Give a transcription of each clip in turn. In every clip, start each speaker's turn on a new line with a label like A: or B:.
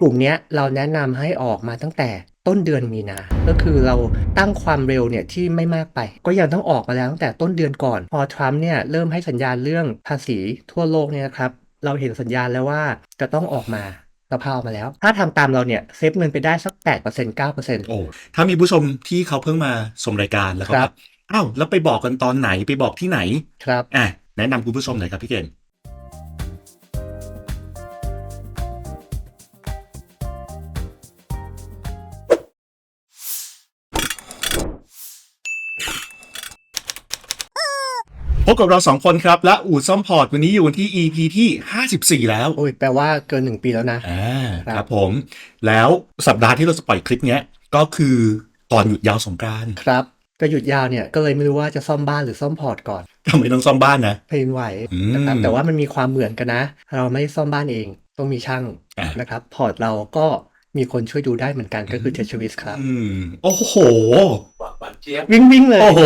A: กลุ่มเนี้ยเราแนะนำให้ออกมาตั้งแต่ต้นเดือนมีนา ก็คือเราตั้งความเร็วเนี่ยที่ไม่มากไป ก็ยังต้องออกมาแล้วตั้งแต่ต้นเดือนก่อน พอทรัมป์เนี่ยเริ่มให้สัญญาณเรื่องภาษีทั่วโลกเนี่ยนะครับ เราเห็นสัญญาณแล้วว่าจะต้องออกมาเราพาออกมาแล้ว ถ้าทำตามเราเนี่ยเซฟเงินไปได้สัก 8% 9%
B: โอ้ถ้ามีผู้ชมที่เขาเพิ่งมาชมรายการแล้วเขา
A: ครั
B: แบบบอ้าวแล้วไปบอกกันตอนไหนไปบอกที่ไหน
A: ครับ
B: อะแนะนำคุณผู้ชมหน่อยครับพี่เก่ง พบกับเราสองคนครับ และอู่ซ่อมพอร์ต วันนี้อยู่ที่ EP ที่ 54 แล้ว
A: โอ้ยแปลว่าเกิน1ปีแล้วนะ
B: อ่า
A: ครับ
B: ครับผม แล้วสัปดาห์ที่เราจะปล่อยคลิปเนี้ย ก็คือตอนหยุดยาวสงกรานต์
A: ครับจะหยุดยาวเนี่ยก็เลยไม่รู้ว่าจะซ่อมบ้านหรือซ่อมพอร์ตก่อน
B: ทำไมต้องซ่อมบ้านนะ
A: เพลนไหว
B: อืม
A: นะครับแต่ว่ามันมีความเหมือนกันนะ เราไม่ได้ซ่อมบ้านเองต้องมีช่าง
B: อะ
A: นะครับ พอร์ตเราก็มีคนช่วยดูได้เหมือนกันก็คือเทชวิสครับ
B: อืมโอ้โห
A: วิ่งวิ่งเลย
B: โอ้โห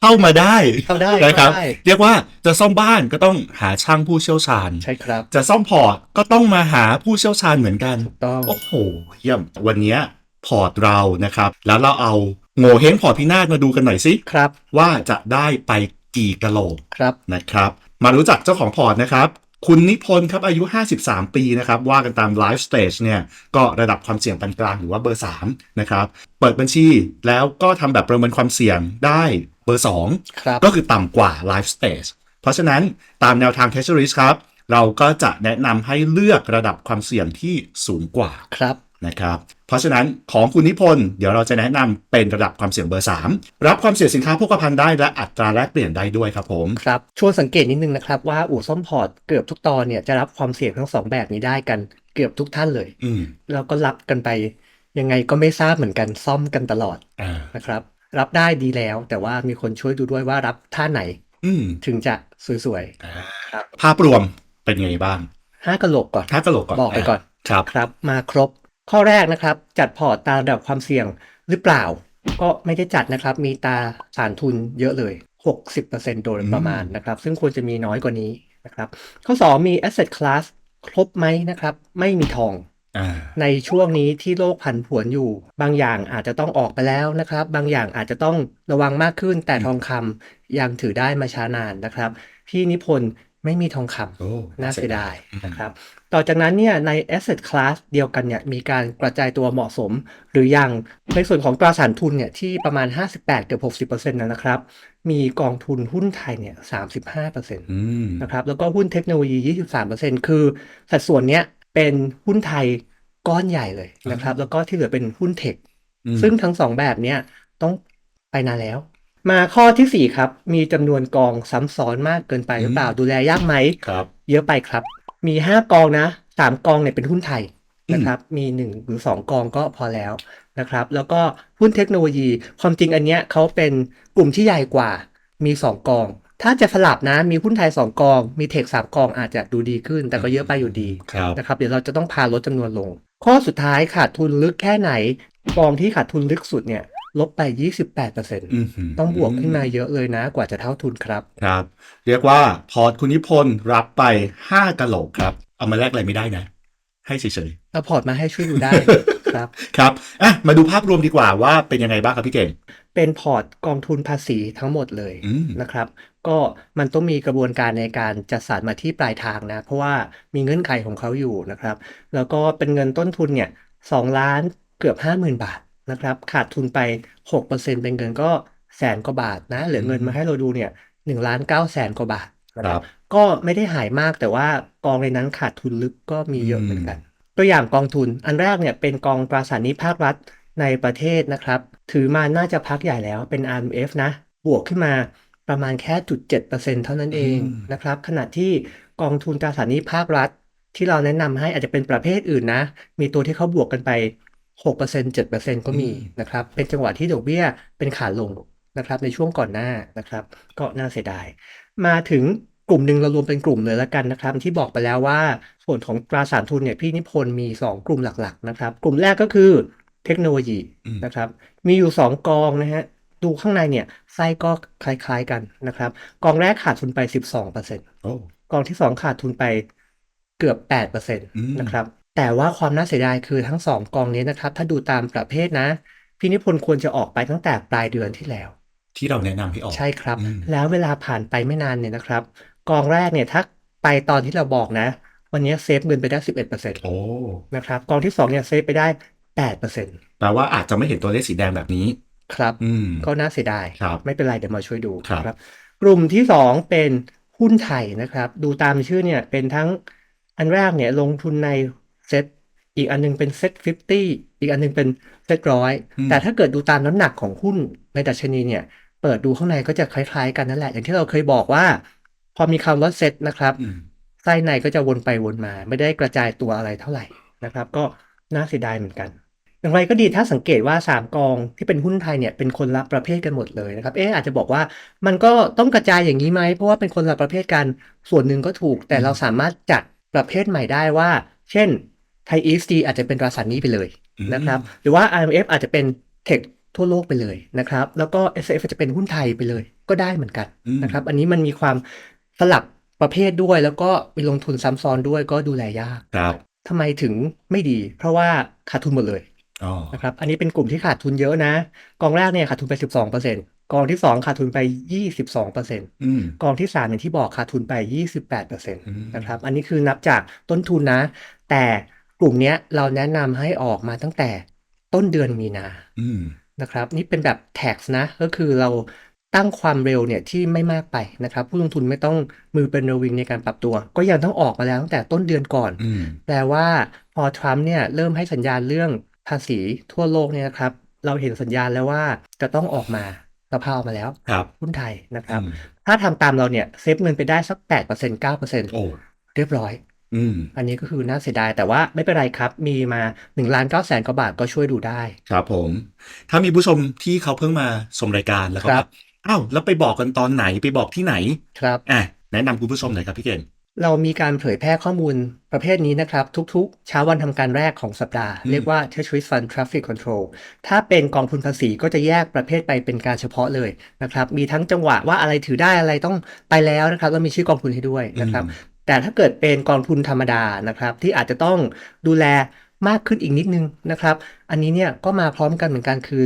B: เข้ามาได้
A: เข้าได้
B: นะครับ
A: เข้าได้
B: เรียกว่าจะซ่อมบ้านก็ต้องหาช่างผู้เชี่ยวชาญ
A: ใช่ครับ
B: จะซ่อมพอร์ตก็ต้องมาหาผู้เชี่ยวชาญเหมือนกัน
A: ต้อง
B: โอ้โห เยี่ยม วันเนี้ยพอร์ตเรานะครับ แล้วเราเอาโง่เฮงพอร์ตพินาศมาดูกันหน่อยสิ
A: ครับ
B: ว่าจะได้ไปกี่กะโหลก
A: ครับ
B: นะครับ มารู้จักเจ้าของพอร์ตนะครับ คุณนิพนธ์ครับอายุ 53 ปีนะครับว่ากันตามไลฟ์สเตจเนี่ยก็ระดับความเสี่ยงปานกลางหรือว่าเบอร์3นะครับเปิดบัญชีแล้วก็ทำแบบประเมินความเสี่ยงได้เบอร์2
A: ครับ
B: ก็คือต่ำกว่า Life Stage เพราะฉะนั้นตามแนวทาง t e s t r i s ครับเราก็จะแนะนำให้เลือกระดับความเสี่ยงที่สูงกว่า
A: ครับ
B: นะครับเพราะฉะนั้นของคุณนิพนธ์เดี๋ยวเราจะแนะนำเป็นระดับความเสี่ยงเบอร์ 3 รับความเสี่ยงสินค้าโภคภัณฑ์ได้และอัตราแลกเปลี่ยนได้ด้วยครับผม
A: ครับ ชวนสังเกตนิดนึงนะครับว่าอู่ซ่อมพอร์ตเกือบทุกตอนเนี่ยจะรับความเสี่ยงทั้งสองแบบนี้ได้กันเกือบทุกท่านเลย
B: อืม
A: แล้วก็รับกันไปยังไงก็ไม่ทราบเหมือนกันซ่อมกันตลอด
B: อ่า
A: นะครับ รับได้ดีแล้ว แต่ว่ามีคนช่วยดูด้วยว่ารับท่าไหน
B: อืม
A: ถึงจะสวย
B: อ่า
A: ครับ
B: ภาพรวมเป็นไงบ้าง
A: ๆห้ากะโหลกก่อน
B: ถ้ากระโหลกก่อน
A: บอกไปก่อน
B: ครับ
A: ครับ มาครบ ข้อแรกนะครับ จัดพอร์ตตามระดับความเสี่ยงหรือเปล่า ก็ไม่ได้จัดนะครับ มีตาสารทุนเยอะเลย 60%โดยประมาณนะครับ ซึ่งควรจะมีน้อยกว่านี้นะครับ ข้อ 2 มี asset class ครบไหมนะครับ ไม่มีทอง
B: อ่า
A: ในช่วงนี้ที่โลกผันผวนอยู่ บางอย่างอาจจะต้องออกไปแล้วนะครับ บางอย่างอาจจะต้องระวังมากขึ้น แต่ทองคำยังถือได้มาช้านานนะครับ พี่นิพนธ์ไม่มีทองคำ
B: โอ้
A: น่าเสียดายนะครับ ต่อจากนั้นเนี่ยใน asset class เดียวกันเนี่ยมีการกระจายตัวเหมาะสม หรือยังในส่วนของตราสารทุนเนี่ยที่ประมาณ 58 เกือบ60%นะนะครับ มีกองทุนหุ้นไทยเนี่ย35%
B: อืม
A: นะครับแล้วก็หุ้นเทคโนโลยี 23%คือสัดส่วนเนี้ยเป็นหุ้นไทยก้อนใหญ่เลยนะครับ แล้วก็ที่เหลือเป็นหุ้นเทค
B: อืม
A: ซึ่งทั้งสองแบบเนี้ยต้องไปนานแล้ว มาข้อทีสี่ 4 ครับ มีจำนวนกองซ้ำซ้อนมากเกินไปหรือเปล่าดูแลยากไหม
B: ครับ
A: เยอะไปครับ มี5กองนะ3กองเนี่ยเป็นหุ้นไทยนะครับ มี1หรือ2กองก็พอแล้วนะครับ แล้วก็หุ้นเทคโนโลยี ความจริงอันเนี้ยเขาเป็นกลุ่มที่ใหญ่กว่า มี2กอง ถ้าจะสลับนะ มีหุ้นไทย2กอง มีเทค3กองอาจจะดูดีขึ้น แต่ก็เยอะไปอยู่ดี
B: ครับ
A: นะครับ เดี๋ยวเราจะต้องพาลดจำนวนลง ข้อสุดท้ายขาดทุนลึกแค่ไหน กองที่ขาดทุนลึกสุดเนี่ย ลบไป 28%
B: อืมหื
A: ต้องบวกขึ้นมาเยอะเลยนะกว่าจะเท่าทุนครับ
B: ครับ เรียกว่าพอร์ตคุณนิพนธ์รับไป 5กะโหลกครับ เอามาแลกอะไรไม่ได้นะ ให้เฉย
A: เอาพอร์ตมาให้ช่วยดูได้ครับ
B: ๆครับอะมาดูภาพรวมดีกว่าว่าเป็นยังไงบ้างครับพี่เก่ง
A: เป็นพอร์ตกองทุนภาษีทั้งหมดเลย
B: อืม
A: นะครับ ก็มันต้องมีกระบวนการในการจัดสรรมาที่ปลายทางนะ เพราะว่ามีเงื่อนไขของเขาอยู่นะครับ แล้วก็เป็นเงินต้นทุนเนี่ยสองล้านเกือบห้าหมื่นบาท นะครับ ขาดทุนไปหกเปอร์เซ็นเป็นเงินก็แสนกว่าบาทนะ เหลือเงินมาให้เราดูเนี่ยหนึ่งล้านเก้าแสนกว่าบาทนะ
B: ค
A: ค
B: รั
A: รับบก็ไม่ได้หายมากแต่ว่ากองในนั้นขาดทุนลึกก็มีเยอะเหมือนกัน ตัวอย่างกองทุนอันแรกเนี่ยเป็นกองตราสารหนี้ภาครัฐในประเทศนะครับ ถือมาน่าจะพักใหญ่แล้วเป็น RMF นะ บวกขึ้นมาประมาณแค่จุดเจ็ดเปอร์เซ็นเท่านั้นเอง
B: อืม
A: นะครับ ขณะที่กองทุนตราสารหนี้ภาครัฐ ที่เราแนะนำให้อาจจะเป็นประเภทอื่นนะ มีตัวที่เขาบวกกันไป 6% 7%ก็มีนะครับ เป็นจังหวะที่ดอกเบี้ยเป็นขาลงนะครับในช่วงก่อนหน้านะครับ ก็น่าเสียดาย มาถึงกลุ่มหนึ่งเรารวมเป็นกลุ่มเลยแล้วกันนะครับ ที่บอกไปแล้วว่าส่วนของตราสารทุนเนี่ยพี่นิพนธ์มี 2 กลุ่มหลักๆนะครับ กลุ่มแรกก็คือเทคโนโลยี
B: อืม
A: นะครับ มีอยู่ 2 กองนะฮะดูข้างในเนี่ยไส้ก็คล้ายๆกันนะครับ กองแรกขาดทุนไป 12%
B: โอ้
A: กองที่ 2 ขาดทุนไปเกือบ8%
B: อืม
A: นะครับ แต่ว่าความน่าเสียดายคือทั้งสองกองนี้นะครับ ถ้าดูตามประเภทนะ พี่นิพนธ์ควรจะออกไปตั้งแต่ปลายเดือนที่แล้ว
B: ที่เราแนะนำให้ออก
A: ใช่ครับ
B: อืม
A: แล้วเวลาผ่านไปไม่นานเนี่ยนะครับ กองแรกเนี่ยถ้าไปตอนที่เราบอกนะ วันนี้เซฟเงินไปได้11%
B: โอ้
A: นะครับกองที่2เนี่ยเซฟไปได้8%
B: แปลว่าอาจจะไม่เห็นตัวเลขสีแดงแบบนี้
A: ครับ
B: อืม
A: ก็น่าเสียดาย
B: ครับ
A: ไม่เป็นไรเดี๋ยวมาช่วยดู
B: ครับ
A: กลุ่มที่2เป็นหุ้นไทยนะครับ ดูตามชื่อเนี่ยเป็นทั้งอันแรกเนี่ยลงทุนใน เซ็ตอีกอันนึงเป็นเซ็ต50อีกอันนึงเป็นเซ็ตร้อย
B: อืม
A: แต่ถ้าเกิดดูตามน้ำหนักของหุ้นในดัชนีเนี่ย เปิดดูข้างในก็จะคล้ายๆกันนั่นแหละ อย่างที่เราเคยบอกว่า พอมีคำว่าเซ็ตนะครับ
B: อืม
A: ไส้ในก็จะวนไปวนมา ไม่ได้กระจายตัวอะไรเท่าไหร่นะครับ ก็น่าเสียดายเหมือนกัน อย่างไรก็ดีถ้าสังเกตว่า 3 กองที่เป็นหุ้นไทยเนี่ยเป็นคนละประเภทกันหมดเลยนะครับเอ๊ะอาจจะบอกว่ามันก็ต้องกระจายอย่างนี้ไหมเพราะว่าเป็นคนละประเภทกันส่วนหนึ่งก็ถูก แต่เราสามารถจัดประเภทใหม่ได้ว่า เช่น ไทย ESG อาจจะเป็นตราสารหนี้ไปเลยนะครับ หรือว่า IMF อาจจะเป็นเทคทั่วโลกไปเลยนะครับ แล้วก็ S F จะเป็นหุ้นไทยไปเลย ก็ได้เหมือนกัน
B: อืม
A: นะครับ อันนี้มันมีความสลับประเภทด้วย แล้วก็มีลงทุนซ้ำซ้อนด้วยก็ดูแลยาก
B: ครับ
A: ทำไมถึงไม่ดี เพราะว่าขาดทุนหมดเลย
B: อ๋อ
A: นะครับ อันนี้เป็นกลุ่มที่ขาดทุนเยอะนะ กองแรกเนี่ยขาดทุนไป 12%กองที่ 2 ขาดทุนไป 22%
B: อืม
A: กองที่3อย่างที่บอกขาดทุนไป 28%
B: ม
A: นะครับ อันนี้คือนับจากต้นทุนนะ แต่ กลุ่มเนี้ยเราแนะนำให้ออกมาตั้งแต่ต้นเดือนมีนา
B: อืม
A: นะครับ นี่เป็นแบบ tax นะก็คือเราตั้งความเร็วเนี่ยที่ไม่มากไปนะครับ ผู้ลงทุนไม่ต้องมือเป็นระวิงในการปรับตัว ก็ยังต้องออกมาแล้วตั้งแต่ต้นเดือนก่อน
B: อืม
A: แปลว่าพอทรัมป์เนี่ยเริ่มให้สัญญาณเรื่องภาษีทั่วโลกเนี่ยนะครับ เราเห็นสัญญาณแล้วว่าจะต้องออกมาสภาออกมาแล้ว
B: ครับ
A: หุ้นไทยนะครับ
B: อืม
A: ถ้าทำตามเราเนี่ยเซฟเงินไปได้สัก8% 9%
B: โอ้
A: เรียบร้อย
B: อืม
A: อันนี้ก็คือน่าเสียดาย แต่ว่าไม่เป็นไรครับ มีมา1ล้าน9แสนกว่าบาทก็ช่วยดูได้
B: ครับผม ถ้ามีผู้ชมที่เขาเพิ่งมาชมรายการแล้วก็
A: ค
B: แบ
A: รับ
B: บอ้าวแล้วไปบอกกันตอนไหนไปบอกที่ไหน
A: ครับ
B: อะแนะนำคุณผู้ชมหน่อยครับพี่เก่ง
A: เรามีการเผยแพร่ข้อมูลประเภทนี้นะครับ ทุกๆ เช้าวันทำการแรกของสัปดาห์
B: อืม
A: เรียกว่า Treasury Fund Traffic Control ถ้าเป็นกองทุนภาษีก็จะแยกประเภทไปเป็นการเฉพาะเลยนะครับ มีทั้งจังหวะว่าอะไรถือได้อะไรต้องไปแล้วนะครับแล้วมีชื่อกองทุนให้ด้วยนะครับ แต่ถ้าเกิดเป็นกองทุนธรรมดานะครับ ที่อาจจะต้องดูแลมากขึ้นอีกนิดนึงนะครับ อันนี้เนี่ยก็มาพร้อมกันเหมือนกันคือ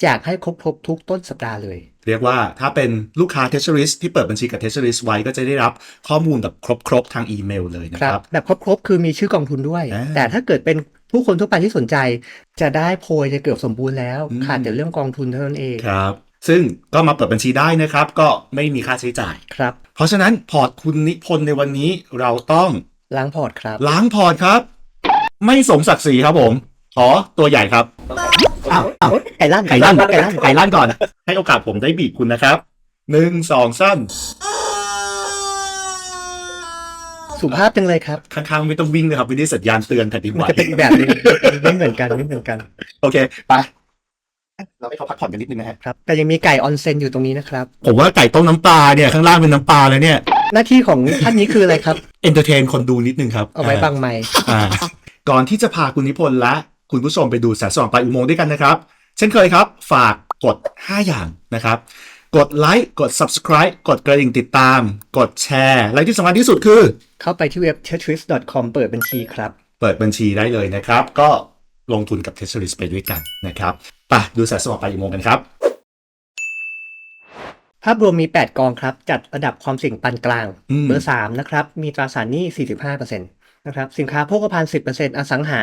A: แจกให้ครบๆทุกต้นสัปดาห์เลย
B: เรียกว่าถ้าเป็นลูกค้า t e s s e r i s ที่เปิดบัญชีกับ t e s s e r i s ไว้ก็จะได้รับข้อมูลแบบครบๆทางอีเมลเลยนะ
A: ค
B: ค
A: รั
B: รั
A: บบแบบครบๆคือมีชื่อกองทุนด้วย
B: อ่า
A: แต่ถ้าเกิดเป็นผู้คนทั่วไปที่สนใจ จะได้โพยจะเกือบสมบูรณ์แล้ว
B: อืม
A: ขาดแต่เรื่องกองทุนเท่านั้นเอง
B: ครับ ซึ่งก็มาเปิดบัญชีได้นะครับ ก็ไม่มีค่าใช้จ่าย
A: ครับ
B: เพราะฉะนั้นพอร์ตคุณนิพนธ์ในวันนี้เราต้อง
A: ล้างพอร์ตครับ
B: ล้างพอร์ตครับ ไม่สมศักดิ์ศรีครับผม ขอตัวใหญ่ครับอ้าวอ้าว
A: ไก่ลั่น
B: ไก่ลั่น
A: ไก่ลั่น
B: ไก่ลั่นก่อน ให้โอกาสผมได้บีบคุณนะครับหนึ่งสองสั้น
A: สุภาพจังเลยครับ
B: ข้างๆไม่ต้องวิ่งเลยครับไม่ได้สัญญาณเตือนแผ่นดินไห
A: มัน
B: ว
A: จะเป็นอีกแบบหนึงไม่เหมือนกันไม่เหมือนกัน
B: โอเค ไป เราให้เขาพักผ่อนกันนิดนึงนะฮะ
A: ครับแต่ยังมีไก่ออนเซนอยู่ตรงนี้นะครับ
B: ผมว่าไก่ต้มน้ำปลาเนี่ยข้างล่างเป็นน้ำปลาเลยเนี่ย
A: หน้าที่ของท่านนี้คืออะไรครับ
B: เอนเตอร์เทนคนดูนิดนึงครับ
A: เอาไว้บังไมค์
B: อ่าก่อนที่จะพาคุณนิพนธ์และคุณผู้ชมไปดูแสงสว่างปลายอุโมงค์ด้วยกันนะครับ เช่นเคยครับ ฝากกด 5 อย่างนะครับ กดไลค์กด subscribe กดกระดิ่งติดตาม กดแชร์และที่สำคัญที่สุดคือ
A: เข้าไปที่เว็บ tetris.com เปิดบัญชีครับ
B: เปิดบัญชีได้เลยนะครับ ก็ลงทุนกับ t e s s e r i s ไปด้วยกันนะครับ ไปดูแสงสว่างปลายอุโมงค์กันครับ
A: ภาพรวมมี 8 กองครับ จัดระดับความเสี่ยงปานกลาง
B: อืม
A: เบอร์ 3 นะครับ มีตราสารหนี้ 45%นะครับสินค้าโภคภัณฑ์ 10%อสังหา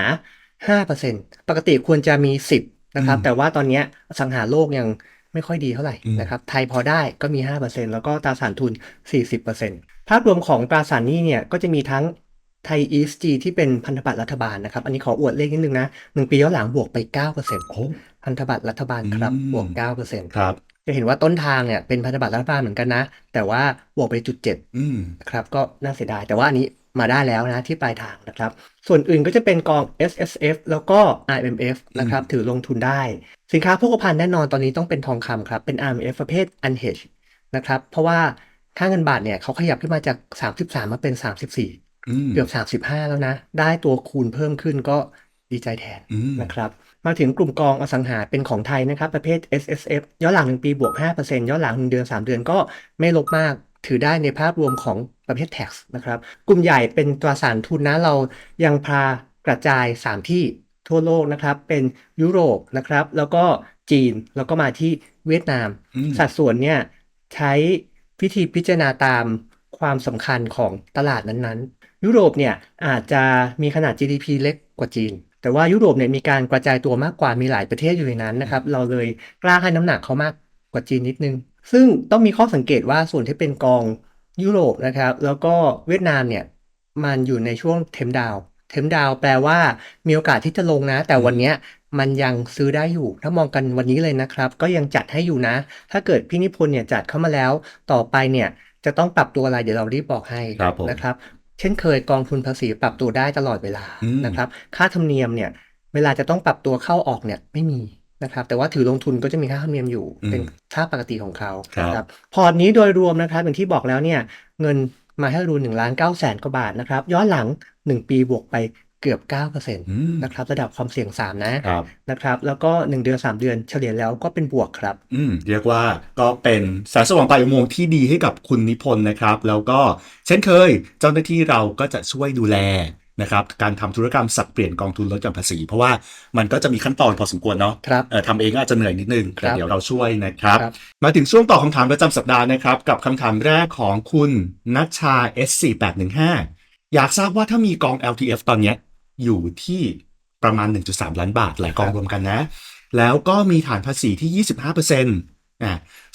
A: 5%ปกติควรจะมี 10นะครับแต่ว่าตอนเนี้ยอสังหาโลกยังไม่ค่อยดีเท่าไหร่นะครับไทยพอได้ก็มี 5%แล้วก็ตราสารทุน 40%ภาพรวมของตราสารหนี้เนี่ยก็จะมีทั้งไทย ESG ที่เป็นพันธบัตรรัฐบาลนะครับอันนี้ขออวดเลขนิดนึงนะหนึ่งปีย้อนหลังบวกไป 9%
B: โอ้
A: พันธบัตรรัฐบาลครับ
B: อืม
A: บวก9%
B: ครับ
A: จะเห็นว่าต้นทางเนี่ยเป็นพันธบัตรรัฐบาลเหมือนกันนะ แต่ว่าบวกไปจุดเจ็ด
B: อืม
A: นะครับก็น่าเสียดาย แต่ว่าอันนี้มาได้แล้วนะที่ปลายทางนะครับ ส่วนอื่นก็จะเป็นกอง S S F แล้วก็ R M F นะครับ ถือลงทุนได้ สินค้าโภคภัณฑ์แน่นอนตอนนี้ต้องเป็นทองคำครับ เป็น R M F ประเภท unhedged นะครับ เพราะว่าค่าเงินบาทเนี่ยเขาขยับขึ้นมาจาก 33 มาเป็น 34
B: อืม
A: เกือบ 35 แล้วนะ ได้ตัวคูณเพิ่มขึ้นก็ดีใจแทน
B: อืม
A: นะครับ มาถึงกลุ่มกองอสังหาเป็นของไทยนะครับ ประเภท S S F ย้อนหลัง 1 ปีบวก 5%ย้อนหลัง 1 เดือน 3 เดือนก็ไม่ลบมากถือได้ในภาพรวมของประเภท tax นะครับ กลุ่มใหญ่เป็นตราสารทุนนะเรายังพากระจาย 3 ที่ทั่วโลกนะครับ เป็นยุโรปนะครับ แล้วก็จีนแล้วก็มาที่เวียดนาม
B: อืม
A: สัดส่วนเนี่ยใช้พิธีพิจารณาตามความสำคัญของตลาดนั้นๆ ยุโรปเนี่ยอาจจะมีขนาด GDP เล็กกว่าจีน แต่ว่ายุโรปเนี่ยมีการกระจายตัวมากกว่ามีหลายประเทศอยู่ในนั้นนะครับ เราเลยกล้าให้น้ำหนักเขามากกว่าจีนนิดนึง ซึ่งต้องมีข้อสังเกตว่าส่วนที่เป็นกองยุโรปนะครับ แล้วก็เวียดนามเนี่ยมันอยู่ในช่วงเทมดาวเทมดาวแปลว่ามีโอกาสที่จะลงนะ แต่วันเนี้ยมันยังซื้อได้อยู่ ถ้ามองกันวันนี้เลยนะครับ ก็ยังจัดให้อยู่นะ ถ้าเกิดพี่นิพนธ์เนี่ยจัดเข้ามาแล้ว ต่อไปเนี่ยจะต้องปรับตัวอะไรเดี๋ยวเรารีบบอกให้
B: ครับผม
A: นะครับเช่นเคยกองทุนภาษีปรับตัวได้ตลอดเวลา
B: อืม
A: นะครับ ค่าธรรมเนียมเนี่ยเวลาจะต้องปรับตัวเข้าออกเนี่ยไม่มีนะครับแต่ว่าถือลงทุนก็จะมีค่าธรรมเนียมอยู่เป็นค่าปกติของเขา
B: ครับ
A: นะครับพอร์ตนี้โดยรวมนะครับอย่างที่บอกแล้วเนี่ยเงินมาให้รูนหนึ่งล้านเก้าแสนกว่าบาทนะครับย้อนหลัง 1 ปีบวกไป เกือบ 9%น
B: อืมะ
A: ครับระดับความเสี่ยง 3 นะ
B: ครับ
A: นะครับแล้วก็ 1 เดือน 3 เดือนเฉลี่ยแล้วก็เป็นบวกครับ
B: อืมเรียกว่าก็เป็นแสงสว่างปลายอุโมงค์ที่ดีให้กับคุณนิพนธ์นะครับ แล้วก็เช่นเคยเจ้าหน้าที่เราก็จะช่วยดูแลนะครับการทำธุรกรรมสับเปลี่ยนกองทุนลดหย่อนภาษี เพราะว่ามันก็จะมีขั้นตอนพอสมควรเนาะ
A: ครับ
B: เออทำเองก็อาจจะเหนื่อยนิดนึง
A: ครั
B: แต่
A: บ
B: เดี๋ยวเราช่วยนะครับ
A: ครับ
B: มาถึงช่วงตอบคำถามประจำสัปดาห์นะครับ กับคำถามแรกของคุณนัชชา S4815 อยากทราบว่าถ้ามีกอง LTF ตอนเนี้ย อยู่ที่ประมาณ 1.3 ล้านบาทหลายกองรวมกันนะ แล้วก็มีฐานภาษีที่ 25%อะ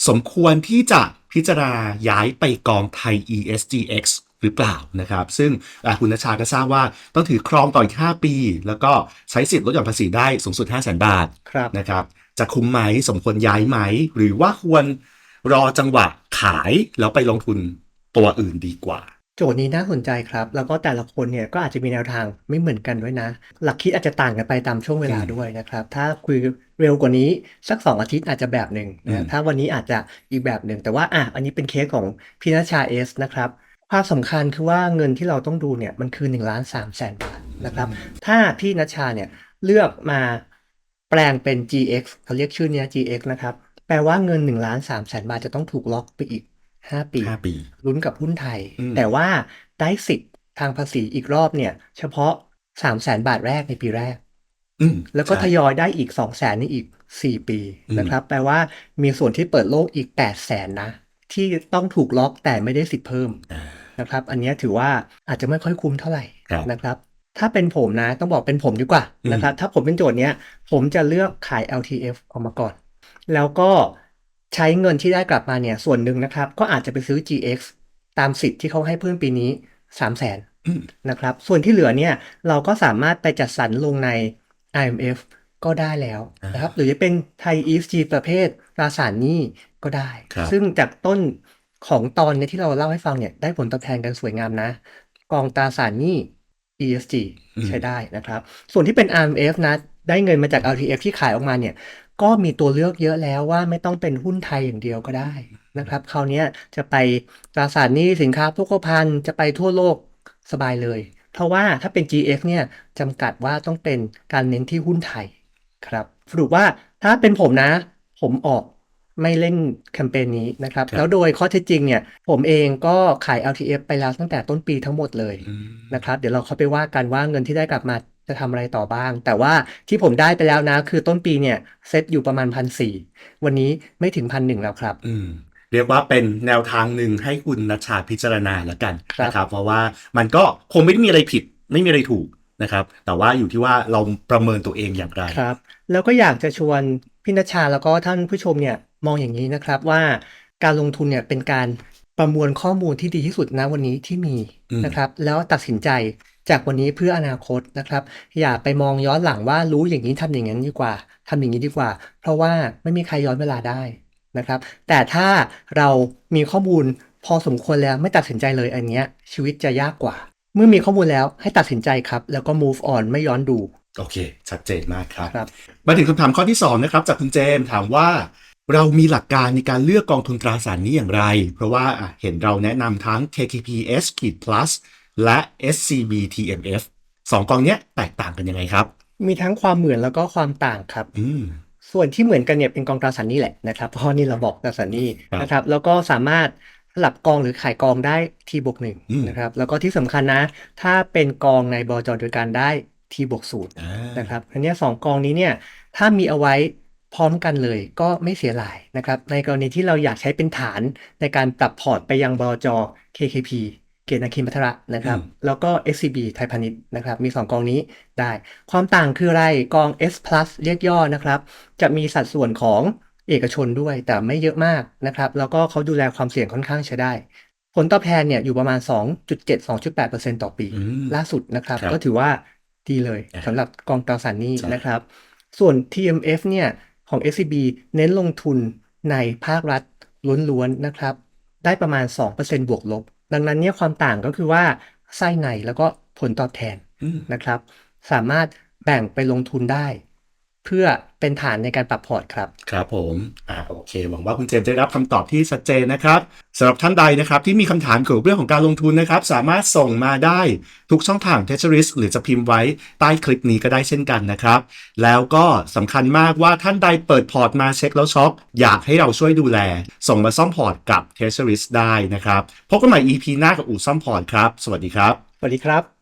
B: สมควรที่จะพิจารณาย้ายไปกองไทย ESGX หรือเปล่านะครับ ซึ่งอะคุณนชชาก็ทราบว่าต้องถือครองต่ออีก 5 ปี แล้วก็ใช้สิทธิ์ลดหย่อนภาษีได้สูงสุด 5 0 0 0 0 0 บาท
A: ครับ
B: นะครับ จะคุ้มไหมสมควรย้ายไหม หรือว่าควรรอจังหวะขายแล้วไปลงทุนตัวอื่นดีกว่า
A: โจทย์นี้น่าสนใจครับ แล้วก็แต่ละคนเนี่ยก็อาจจะมีแนวทางไม่เหมือนกันด้วยนะ หลักคิดอาจจะต่างกันไปตามช่วงเวลา
B: อืม
A: ด้วยนะครับ ถ้าคุยเร็วกว่านี้สัก 2 อาทิตย์อาจจะแบบหนึ่ง
B: อืม
A: นะถ้าวันนี้อาจจะอีกแบบหนึ่ง แต่ว่าอะอันนี้เป็นเคสของพี่นัชชาเอสนะครับความสำคัญคือว่าเงินที่เราต้องดูเนี่ยมันคือ1ล้าน3แสนบาทนะครับ ถ้าพี่นัชชาเนี่ยเลือกมาแปลงเป็น GX เขาเรียกชื่อเนี้ย GX นะครับ แปลว่าเงิน1ล้าน3แสนบาทจะต้องถูกล็อกไปอีก 5ปี
B: 5ปี
A: ลุ้นกับหุ้นไทย
B: อืม
A: แต่ว่าได้สิทธิ์ทางภาษีอีกรอบเนี่ย เฉพาะ3 0 0แสนบาทแรกในปีแรก
B: อืม
A: แล้วก็
B: ใช่
A: ทยอยได้อีก2 0 0แสนในอีก4ปี
B: อืม
A: นะครับ แปลว่ามีส่วนที่เปิดโลกอีก8 0 0แสนนะ ที่ต้องถูกล็อกแต่ไม่ได้สิทธิ์เพิ่ม
B: อ่า
A: นะครับ อันเนี้ยถือว่าอาจจะไม่ค่อยคุ้มเท่าไหร่
B: ครับ
A: นะครับ ถ้าเป็นผมนะต้องบอกเป็นผมดีกว่า
B: อืม
A: นะครับ ถ้าผมเป็นโจทย์เนี้ย ผมจะเลือกขาย LTF ออกมาก่อน แล้วก็ ใช้เงินที่ได้กลับมาเนี่ยส่วนหนึ่งนะครับ ก็อาจจะไปซื้อ GX ตามสิทธิ์ที่เขาให้เพิ่มปีนี้3 0 0 0 0น
B: อืม
A: นะครับ ส่วนที่เหลือเนี่ยเราก็สามารถไปจัดสรรลงใน IMF ก็ได้แล้วนะครับ หรือจะเป็นไทย ESG ประเภทตราสารหนี้ก็ได้
B: ครับ
A: ซึ่งจากต้นของตอนเนี้ที่เราเล่าให้ฟังเนี่ยได้ผลตอบแทนกันสวยงามนะ กองตราสารหนี้ ESG
B: อืม
A: ใช้ได้นะครับ ส่วนที่เป็น RMF นะ ได้เงินมาจาก LTF ที่ขายออกมาเนี่ย ก็มีตัวเลือกเยอะแล้วว่าไม่ต้องเป็นหุ้นไทยอย่างเดียวก็ได้นะครับคราวเนี้ยจะไปตราสารหนี้สินค้าโภคภัณฑ์จะไปทั่วโลกสบายเลย เพราะว่าถ้าเป็น GX เนี่ยจำกัดว่าต้องเป็นการเน้นที่หุ้นไทยครับสรุปว่าถ้าเป็นผมนะ ผมออกไม่เล่นแคมเปญนี้นะครับ
B: ครับ
A: แล้วโดยข้อเท็จจริงเนี่ย ผมเองก็ขาย LTF ไปแล้วตั้งแต่ต้นปีทั้งหมดเลย
B: อืม
A: นะครับ เดี๋ยวเราเข้าไปว่ากันว่าเงินที่ได้กลับมา จะทำอะไรต่อบ้าง แต่ว่าที่ผมได้ไปแล้วนะ คือต้นปีเนี่ยเซ็ตอยู่ประมาณพันสี่วันนี้ไม่ถึงพันหนึ่งแล้วครับ
B: อืมเรียกว่าเป็นแนวทางหนึ่งให้คุณนัชชาพิจารณาแล้วกัน
A: ครับ
B: นะครับ เพราะว่ามันก็คงไม่ได้มีอะไรผิด ไม่มีอะไรถูกนะครับ แต่ว่าอยู่ที่ว่าเราประเมินตัวเองอย่างไร
A: ครับ แล้วก็อยากจะชวนพี่นัชชาแล้วก็ท่านผู้ชมเนี่ยมองอย่างนี้นะครับว่าการลงทุนเนี่ยเป็นการประมวลข้อมูลที่ดีที่สุดนะวันนี้ที่มี
B: อืม
A: นะครับ แล้วตัดสินใจ จากวันนี้เพื่ออนาคตนะครับ อย่าไปมองย้อนหลังว่ารู้อย่างนี้ทำอย่างนั้นดีกว่าทำอย่างนี้ดีกว่า เพราะว่าไม่มีใครย้อนเวลาได้นะครับ แต่ถ้าเรามีข้อมูลพอสมควรแล้วไม่ตัดสินใจเลยอันเนี้ยชีวิตจะยากกว่า เมื่อมีข้อมูลแล้วให้ตัดสินใจครับ แล้วก็ move on ไม่ย้อนดู
B: โอเค ชัดเจนมากครับ
A: ครับ
B: มาถึงคำถามข้อที่2นะครับจากคุณเจมส์ถามว่าเรามีหลักการในการเลือกกองทุนตราสารหนี้อย่างไร เพราะว่าอะเห็นเราแนะนำทั้ง KKP S Plus และ SCB TMF สองกองเนี้ยแตกต่างกันยังไงครับ
A: มีทั้งความเหมือนแล้วก็ความต่างครับ
B: อืม
A: ส่วนที่เหมือนกันเนี่ยเป็นกองตราสารหนี้แหละนะครับเพราะนี่เราบอกตราสารหนี้
B: ครับ
A: นะครับ แล้วก็สามารถสลับกองหรือขายกองได้ทีบวกหนึ่ง
B: อืม
A: นะครับ แล้วก็ที่สำคัญนะ ถ้าเป็นกองในบจโดยการได้ T บวกศูนย์
B: อ่า
A: นะครับอันเนี้ยสองกองนี้เนี่ยถ้ามีเอาไว้พร้อมกันเลยก็ไม่เสียหลายนะครับ ในกรณีที่เราอยากใช้เป็นฐานในการปรับพอร์ตไปยังบลจ KKP เกียรตินาคินพัทระนะครับ
B: อืม
A: แล้วก็ SCB ไทยพาณิชย์นะครับ มี 2 กองนี้ได้ ความต่างคืออะไร กอง S plus เรียกย่อนะครับ จะมีสัดส่วนของเอกชนด้วย แต่ไม่เยอะมากนะครับ แล้วก็เขาดูแลความเสี่ยงค่อนข้างใช้ได้ ผลตอบแทนเนี่ยอยู่ประมาณ 2.7-2.8%ต่อปี
B: อืม
A: ล่าสุดนะครับ
B: ครับ
A: ก็ถือว่าดีเลย
B: อ่า
A: สำหรับกองตราสารหนี้
B: ใช่
A: นะครับ ส่วน TMF เนี่ยของ SCB เน้นลงทุนในภาครัฐล้วนๆนะครับ ได้ประมาณ 2%บวกลบ ดังนั้นเนี่ยความต่างก็คือว่าไส้ในแล้วก็ผลตอบแทน
B: อืม
A: นะครับ สามารถแบ่งไปลงทุนได้ เพื่อเป็นฐานในการปรับพอร์ตครับ
B: ครับผมอ่าโอเค หวังว่าคุณเจมส์จะได้รับคำตอบที่ชัดเจนนะครับสำหรับท่านใดนะครับที่มีคำถามเกี่ยวกับเรื่องของการลงทุนนะครับ สามารถส่งมาได้ทุกช่องทาง t e c h r i s หรือจะพิมพ์ไว้ใต้คลิปนี้ก็ได้เช่นกันนะครับ แล้วก็สำคัญมากว่าท่านใดเปิดพอร์ตมาเช็คแล้วช็อกอยากให้เราช่วยดูแล ส่งมาซ่อมพอร์ตกับ t e c h r i s ได้นะครับพบกันใหม่ EP หน้ากับอู่ซ่อมพอร์ตครับ สวัสดีครับ
A: สวัสดีครับ